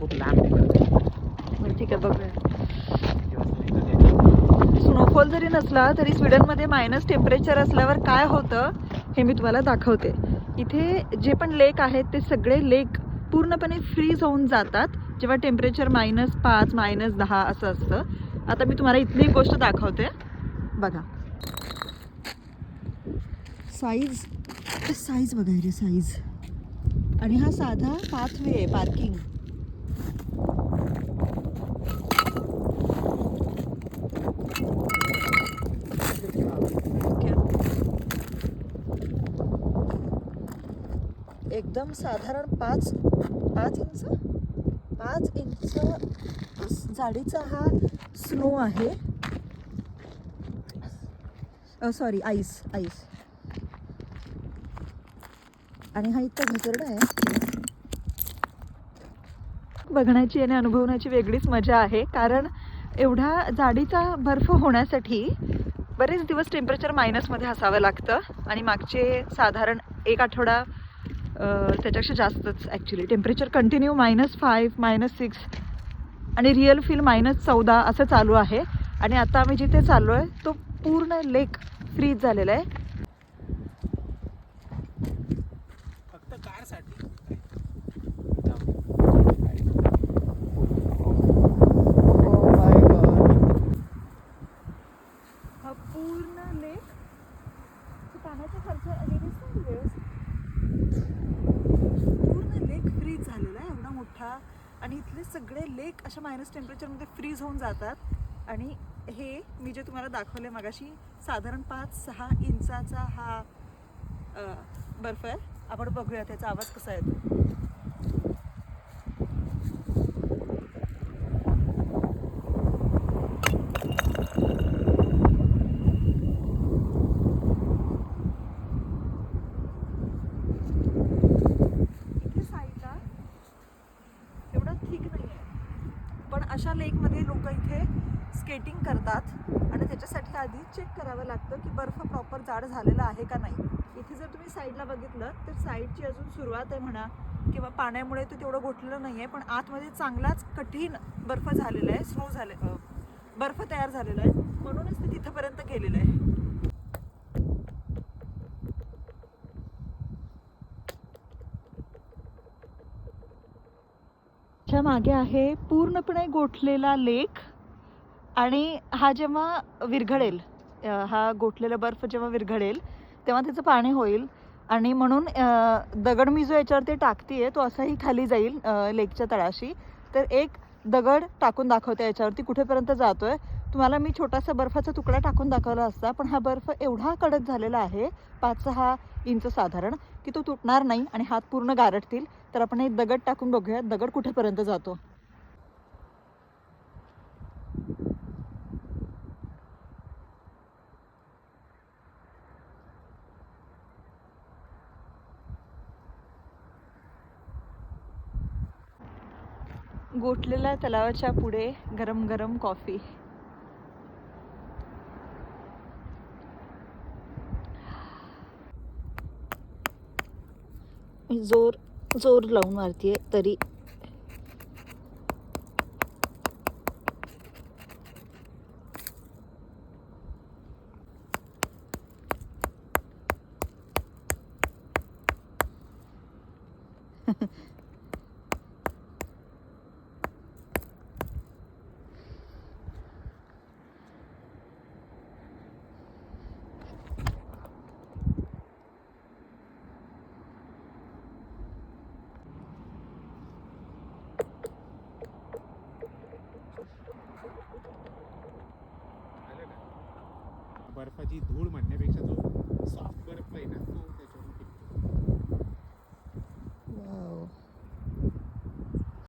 खूप लांब बरं. ठीक आहे बघूया. स्नोफॉल जरी नसला तरी स्वीडनमध्ये मायनस टेम्परेचर असल्यावर काय होतं हे मी तुम्हाला दाखवते. इथे जे पण लेक आहेत ते सगळे लेक पूर्णपणे फ्रीज होऊन जातात. जेव्हा टेम्परेचर मायनस पाच मायनस दहा असं असतं. आता मी तुम्हाला इथली एक गोष्ट दाखवते. बघा. साईज साईज बघा साईज आणि हा साधा पाथवे आहे पार्किंग एकदम साधारण पाच पाच इंच पाच इंच जाडीचा हा स्नो आहे. सॉरी आईस आईस आणि हा इतका घसरडा आहे. बघण्याची आणि अनुभवण्याची वेगळीच मजा आहे कारण एवढा जाडीचा बर्फ होण्यासाठी बरेच दिवस टेम्परेचर मायनसमध्ये असावं लागतं. आणि मागचे साधारण एक आठवडा त्याच्यापेक्षा जास्तच actually temperature continue minus five minus six आणि रिअल फील मायनस चौदा असं चालू आहे. आणि आता आम्ही जिथे चाललो आहे तो पूर्ण लेक फ्रीज झालेला आहे फक्त कारसाठी हा पूर्ण लेक पाण्याचा खर्च हे दिसतंय ना व्यवस्थित? पूर्ण लेक फ्रीज झालेला आहे एवढा मोठा आणि इथले सगळे लेक अशा मायनस टेम्परेचरमध्ये फ्रीज होऊन जातात. आणि हे मी जे तुम्हाला दाखवले मगाशी साधारण पाच सहा इंचाचा हा बर्फ आहे. आपण बघूया त्याचा आवाज कसा येतो इथे साईडला एवढा थिक नाही आहे पण अशा लेकमध्ये लोक इथे स्केटिंग करतात आणि त्याच्यासाठी आधी चेक करावं लागतं की बर्फ प्रॉपर जाड झालेला आहे का नाही. इथे जर तुम्ही साईडला बघितलं तर साईडची अजून सुरुवात आहे म्हणा किंवा पाण्यामुळे ते तेवढं गोठलेलं नाही आहे पण आतमध्ये चांगलाच कठीण बर्फ झालेला आहे स्नो झाले बर्फ तयार झालेला आहे. म्हणूनच ते तिथंपर्यंत गेलेलं आहे. माझ्या मागे आहे पूर्णपणे गोठलेला लेक आणि हा जेव्हा विरघळेल हा गोठलेला बर्फ जेव्हा विरघळेल तेव्हा त्याचं पाणी होईल. आणि म्हणून दगड मी जो याच्यावरती टाकतीये तो असाही खाली जाईल लेकच्या तळाशी. तर एक दगड टाकून दाखवते याच्यावरती कुठेपर्यंत जातोय. तुम्हाला मी छोटासा बर्फाचा तुकडा टाकून दाखवला असता पण हा बर्फ एवढा कडक झालेला आहे पाच सहा इंच साधारण की तो तुटणार नाही आणि हात पूर्ण गारटतील तर आपण एक दगड टाकून बघूया दगड कुठेपर्यंत जातो. गोठलेल्या तलावाच्या पुढे गरम गरम कॉफी. जोर जोर लावून मारतीये तरी. बर्फाची धूळ म्हणण्यापेक्षा जो सॉफ्ट बर्फ आहे ना तो त्याच्यावर टिकतो.